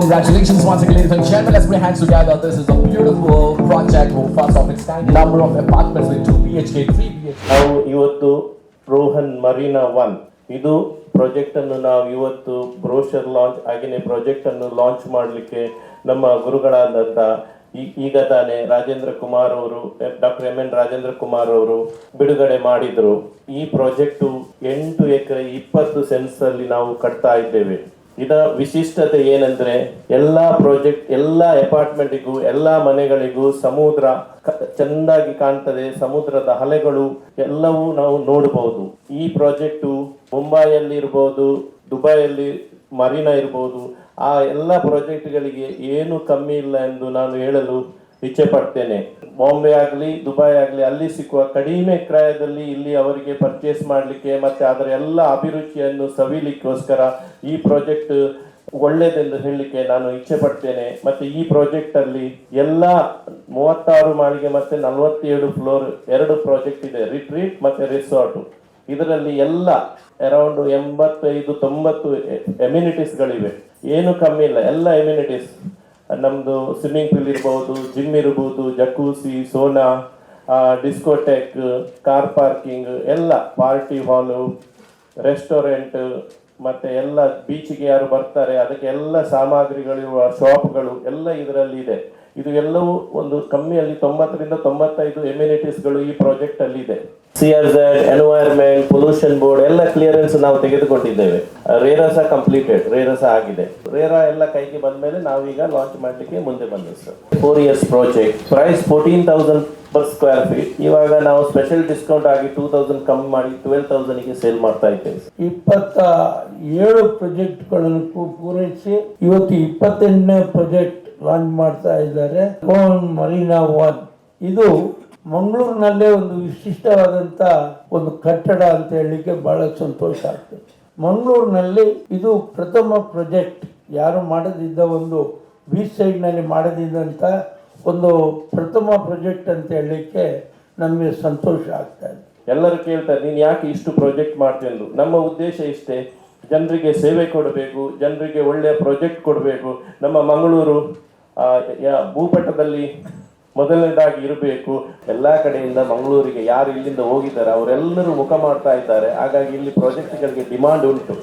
Congratulations once again, ladies and gentlemen. Let's put our hands together. This is a beautiful project, first of its kind. Number of apartments with 2 BHK, 3 BHK. ನಾವು ಇವತ್ತು Rohan Marina one ಇದು project ಅನ್ನು ನಾವು ಇವತ್ತು brochure launch ಹಾಗೆಯೇ project ಅನ್ನು launch ಮಾಡಲಿಕ್ಕೆ ನಮ್ಮ ಗುರುಗಳಾದಂಥ ಈಗ ತಾನೇ ರಾಜೇಂದ್ರ ಕುಮಾರ್ ಅವರು doctor M N Rajendra Kumar ಅವರು ಬಿಡುಗಡೆ ಮಾಡಿದ್ರು ಈ ಪ್ರಾಜೆಕ್ಟು ಎಂಟು ಎಕರೆ ಇಪ್ಪತ್ತು ಸೆನ್ಸ್ ಅಲ್ಲಿ ನಾವು ಕಟ್ತಾ ಇದ್ದೇವೆ ಇದರ ವಿಶಿಷ್ಟತೆ ಏನಂದ್ರೆ ಎಲ್ಲಾ ಪ್ರಾಜೆಕ್ಟ್ ಎಲ್ಲಾ ಅಪಾರ್ಟ್ಮೆಂಟಿಗೂ ಎಲ್ಲಾ ಮನೆಗಳಿಗೂ ಸಮುದ್ರ ಚೆಂದಾಗಿ ಕಾಣ್ತದೆ, ಸಮುದ್ರದ ಅಲೆಗಳು ಎಲ್ಲವೂ ನಾವು ನೋಡಬಹುದು ಈ ಪ್ರಾಜೆಕ್ಟು ಮುಂಬೈಯಲ್ಲಿ ಇರ್ಬೋದು ದುಬೈಯಲ್ಲಿ ಮರೀನಾ ಇರ್ಬೋದು, ಆ ಎಲ್ಲ ಪ್ರಾಜೆಕ್ಟ್ಗಳಿಗೆ ಏನು ಕಮ್ಮಿ ಇಲ್ಲ ಎಂದು ನಾನು ಹೇಳಲು ಇಚ್ಛೆ ಪಡ್ತೇನೆ ಬಾಂಬೆ ಆಗಲಿ, ದುಬೈ ಆಗಲಿ, ಅಲ್ಲಿ ಸಿಕ್ಕುವ ಕಡಿಮೆ ಕ್ರಯದಲ್ಲಿ ಇಲ್ಲಿ ಅವರಿಗೆ ಪರ್ಚೇಸ್ ಮಾಡಲಿಕ್ಕೆ ಮತ್ತೆ ಅದರ ಎಲ್ಲ ಅಭಿರುಚಿಯನ್ನು ಸವಿಲಿಕ್ಕೋಸ್ಕರ ಈ ಪ್ರಾಜೆಕ್ಟ್ ಒಳ್ಳೆಯದೆಂದು ಹೇಳಲಿಕ್ಕೆ ನಾನು ಇಚ್ಛೆ ಪಡ್ತೇನೆ ಮತ್ತೆ ಈ ಪ್ರಾಜೆಕ್ಟ್ ಅಲ್ಲಿ ಎಲ್ಲ ಮೂವತ್ತಾರು ಮಾಳಿಗೆ ಮತ್ತೆ ನಲವತ್ತೇಳು ಫ್ಲೋರ್ ಎರಡು ಪ್ರಾಜೆಕ್ಟ್ ಇದೆ. ರಿಟ್ರೀಟ್ ಮತ್ತೆ ರೆಸಾರ್ಟು ಇದರಲ್ಲಿ ಎಲ್ಲ ಅರೌಂಡ್ ಎಂಬತ್ತೈದು, ತೊಂಬತ್ತು ಎಮ್ಯುನಿಟೀಸ್ಗಳಿವೆ ಏನು ಕಮ್ಮಿ ಇಲ್ಲ. ಎಲ್ಲ ಎಮ್ಯುನಿಟೀಸ್ ನಮ್ದು ಸ್ವಿಮ್ಮಿಂಗ್ ಪೂಲ್ ಇರ್ಬೋದು ಜಿಮ್ ಇರ್ಬೋದು jacuzzi sauna discotheque car parking ಎಲ್ಲ ಪಾರ್ಟಿ ಹಾಲು ರೆಸ್ಟೋರೆಂಟ್ ಮತ್ತೆ ಎಲ್ಲ ಬೀಚಿಗೆ ಯಾರು ಬರ್ತಾರೆ, ಅದಕ್ಕೆಲ್ಲ ಸಾಮಗ್ರಿಗಳಿರುವ ಶಾಪ್ಗಳು ಎಲ್ಲ ಇದರಲ್ಲಿ ಇದೆ. ಇದು ಎಲ್ಲವೂ ಒಂದು ಕಮ್ಮಿಯಲ್ಲಿ ತೊಂಬತ್ತರಿಂದ ತೊಂಬತ್ತೈದು ಎಮ್ಯುನಿಟೀಸ್ಗಳು ಈ ಪ್ರಾಜೆಕ್ಟ್ ಅಲ್ಲಿ ಇದೆ. C R Z environment pollution board ಎಲ್ಲ ಕ್ಲಿಯರೆನ್ಸ್ ನಾವು ತೆಗೆದುಕೊಂಡಿದ್ದೇವೆ. ರೇರಸ ಕಂಪ್ಲೀಟೆಡ್ ರೇರಸ ಆಗಿದೆ. ರೇರಾ ಎಲ್ಲ ಕೈಗೆ ಬಂದ ಮೇಲೆ ನಾವೀಗ ಲಾಂಚ್ ಮಾಡಲಿಕ್ಕೆ ಮುಂದೆ ಬಂದಿವಿ sir. Four years project price fourteen thousand per square feet ಇವಾಗ ನಾವು ಸ್ಪೆಷಲ್ ಡಿಸ್ಕೌಂಟ್ ಆಗಿ ಟೂ ತೌಸಂಡ್ ಕಮ್ಮಿ ಮಾಡಿ ಟ್ವೆಲ್ ತೌಸಂಡ್ಗೆ ಸೇಲ್ ಮಾಡ್ತಾ ಇದ್ದೇವೆ ಇಪ್ಪತ್ತ ಏಳು ಪ್ರಾಜೆಕ್ಟ್ಗಳನ್ನು ಪೂರೈಸಿ, ಇವತ್ತು ಇಪ್ಪತ್ತೆಂಟನೇ ಪ್ರಾಜೆಕ್ಟ್ ಲಾಂಚ್ ಮಾಡ್ತಾ ಇದ್ದಾರೆ. ಕೋನ್ ಮರೀನಾ ಒನ್ ಇದು ಮಂಗಳೂರಿನಲ್ಲೇ ಒಂದು ವಿಶಿಷ್ಟವಾದಂಥ ಒಂದು ಕಟ್ಟಡ ಅಂತ ಹೇಳಲಿಕ್ಕೆ ಬಹಳ ಸಂತೋಷ ಆಗ್ತದೆ. ಮಂಗಳೂರಿನಲ್ಲಿ ಇದು ಪ್ರಥಮ ಪ್ರಾಜೆಕ್ಟ್. ಯಾರು ಮಾಡದಿದ್ದ ಒಂದು ಬೀಚ್ ಸೈಡ್ನಲ್ಲಿ ಮಾಡದಿದ್ದಂಥ ಒಂದು ಪ್ರಥಮ ಪ್ರಾಜೆಕ್ಟ್ ಅಂತ ಹೇಳಲಿಕ್ಕೆ ನಮಗೆ ಸಂತೋಷ ಆಗ್ತಾ ಇದೆ. ಎಲ್ಲರೂ ಕೇಳ್ತಾರೆ, ನೀನು ಯಾಕೆ ಇಷ್ಟು ಪ್ರಾಜೆಕ್ಟ್ ಅಂದ್ರು? ನಮ್ಮ ಉದ್ದೇಶ ಇಷ್ಟೇ. ಜನರಿಗೆ ಸೇವೆ ಕೊಡಬೇಕು, ಜನರಿಗೆ ಒಳ್ಳೆಯ ಪ್ರಾಜೆಕ್ಟ್ ಕೊಡಬೇಕು. ನಮ್ಮ ಮಂಗಳೂರು ಭೂಪಟದಲ್ಲಿ ಮೊದಲನೇದಾಗಿ ಇರಬೇಕು. ಎಲ್ಲ ಕಡೆಯಿಂದ ಮಂಗಳೂರಿಗೆ ಯಾರು ಇಲ್ಲಿಂದ ಹೋಗಿದ್ದಾರೆ, ಅವರೆಲ್ಲರೂ ಮುಖ ಮಾಡ್ತಾ ಇದ್ದಾರೆ. ಹಾಗಾಗಿ ಇಲ್ಲಿ ಪ್ರಾಜೆಕ್ಟ್ಗಳಿಗೆ ಡಿಮಾಂಡ್ ಉಂಟು.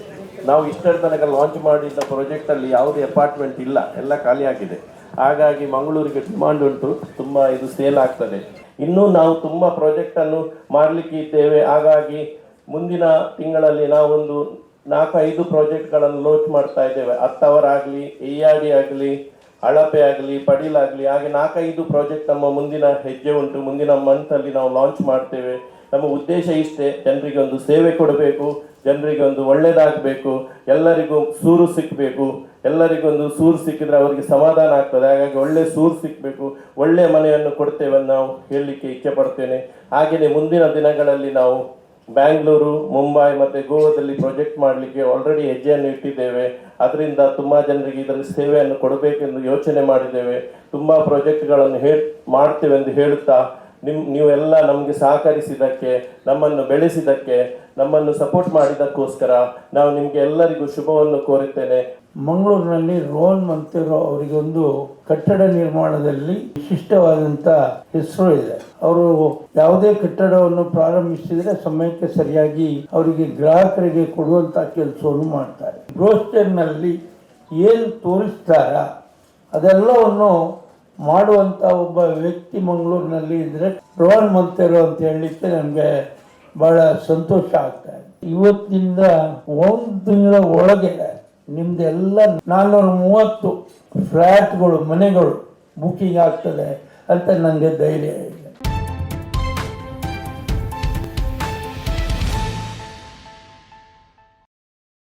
ನಾವು ಇಷ್ಟರ ತನಕ ಲಾಂಚ್ ಮಾಡಿದ್ದ ಪ್ರಾಜೆಕ್ಟ್ ಅಲ್ಲಿ ಯಾವುದೇ ಅಪಾರ್ಟ್ಮೆಂಟ್ ಇಲ್ಲ, ಎಲ್ಲ ಖಾಲಿಯಾಗಿದೆ ಹಾಗಾಗಿ ಮಂಗಳೂರಿಗೆ ಡಿಮಾಂಡ್ ಉಂಟು, ತುಂಬ ಇದು ಸೇಲ್ ಆಗ್ತದೆ. ಇನ್ನೂ ನಾವು ತುಂಬ ಪ್ರಾಜೆಕ್ಟ್ ಅನ್ನು ಮಾಡಲಿಕ್ಕೆ ಇದ್ದೇವೆ. ಹಾಗಾಗಿ ಮುಂದಿನ ತಿಂಗಳಲ್ಲಿ ನಾವೊಂದು ನಾಲ್ಕೈದು ಪ್ರಾಜೆಕ್ಟ್ಗಳನ್ನು ಲಾಂಚ್ ಮಾಡ್ತಾ ಇದ್ದೇವೆ. ಹತ್ತವರಾಗಲಿ ಡಿ ಆಗಲಿ ಅಳಪೆ ಆಗಲಿ, ಪಡೀಲಾಗಲಿ, ಹಾಗೆ ನಾಲ್ಕೈದು ಪ್ರಾಜೆಕ್ಟ್ ನಮ್ಮ ಮುಂದಿನ ಹೆಜ್ಜೆ ಉಂಟು. ಮುಂದಿನ ಮಂತಲ್ಲಿ ನಾವು ಲಾಂಚ್ ಮಾಡ್ತೇವೆ. ನಮ್ಮ ಉದ್ದೇಶ ಇಷ್ಟೇ, ಜನರಿಗೆ ಒಂದು ಸೇವೆ ಕೊಡಬೇಕು, ಜನರಿಗೆ ಒಂದು ಒಳ್ಳೇದಾಗಬೇಕು, ಎಲ್ಲರಿಗೂ ಸೂರು ಸಿಕ್ಕಬೇಕು ಎಲ್ಲರಿಗೊಂದು ಸೂರು ಸಿಕ್ಕಿದ್ರೆ ಅವರಿಗೆ ಸಮಾಧಾನ ಆಗ್ತದೆ. ಹಾಗಾಗಿ ಒಳ್ಳೆ ಸೂರು ಸಿಕ್ಕಬೇಕು ಒಳ್ಳೆ ಮನೆಯನ್ನು ಕೊಡ್ತೇವೆ ನಾವು ಹೇಳಲಿಕ್ಕೆ ಇಚ್ಛೆ ಪಡ್ತೇನೆ. ಹಾಗೆಯೇ ಮುಂದಿನ ದಿನಗಳಲ್ಲಿ ನಾವು ಬ್ಯಾಂಗ್ಳೂರು, ಮುಂಬೈ ಮತ್ತು ಗೋವಾದಲ್ಲಿ ಪ್ರಾಜೆಕ್ಟ್ ಮಾಡಲಿಕ್ಕೆ ಆಲ್ರೆಡಿ ಹೆಜ್ಜೆಯನ್ನು ಇಟ್ಟಿದ್ದೇವೆ. ಅದರಿಂದ ತುಂಬ ಜನರಿಗೆ ಇದರ ಸೇವೆಯನ್ನು ಕೊಡಬೇಕೆಂದು ಯೋಚನೆ ಮಾಡಿದ್ದೇವೆ. ತುಂಬ ಪ್ರಾಜೆಕ್ಟ್ಗಳನ್ನು ಹೇ ಮಾಡ್ತೇವೆ ಎಂದು ಹೇಳುತ್ತಾ, ನಿಮ್, ನೀವೆಲ್ಲ ನಮಗೆ ಸಹಕರಿಸಿದ್ದಕ್ಕೆ, ನಮ್ಮನ್ನು ಬೆಳೆಸಿದ್ದಕ್ಕೆ, ನಮ್ಮನ್ನು ಸಪೋರ್ಟ್ ಮಾಡಿದ್ದಕ್ಕೋಸ್ಕರ ನಾವು ನಿಮಗೆ ಎಲ್ಲರಿಗೂ ಶುಭವನ್ನು ಕೋರುತ್ತೇನೆ. ಮಂಗಳೂರಿನಲ್ಲಿ ರೋಹನ್ ಮಂತಿರೋ ಅವರಿಗೊಂದು ಕಟ್ಟಡ ನಿರ್ಮಾಣದಲ್ಲಿ ವಿಶಿಷ್ಟವಾದಂಥ ಹೆಸರು ಇದೆ. ಅವರು ಯಾವುದೇ ಕಟ್ಟಡವನ್ನು ಪ್ರಾರಂಭಿಸಿದರೆ ಸಮಯಕ್ಕೆ ಸರಿಯಾಗಿ ಅವರಿಗೆ ಗ್ರಾಹಕರಿಗೆ ಕೊಡುವಂತ ಕೆಲಸವನ್ನು ಮಾಡ್ತಾರೆ. ಬ್ರೋಸ್ಟರ್ನಲ್ಲಿ ಏನು ತೋರಿಸ್ತಾರ ಅದೆಲ್ಲವನ್ನು ಮಾಡುವಂತ ಒಬ್ಬ ವ್ಯಕ್ತಿ ಮಂಗಳೂರಿನಲ್ಲಿ ಇದ್ರೆ ರೋಹನ್ ಮಂತೆರೋ ಅಂತ ಹೇಳಲಿಕ್ಕೆ ನನಗೆ ಬಹಳ ಸಂತೋಷ ಆಗ್ತಾ ಇದೆ. ಇವತ್ತಿಂದ ಒಂದು ತಿಂಗಳ ಒಳಗೆ ನಿಮ್ದೆಲ್ಲ ನಾನ್ನೂರ ಮೂವತ್ತು ಫ್ಲ್ಯಾಟ್ಗಳು ಮನೆಗಳು ಬುಕ್ಕಿಂಗ್ ಆಗ್ತದೆ ಅಂತ ನನಗೆ ಧೈರ್ಯ ಇದೆ.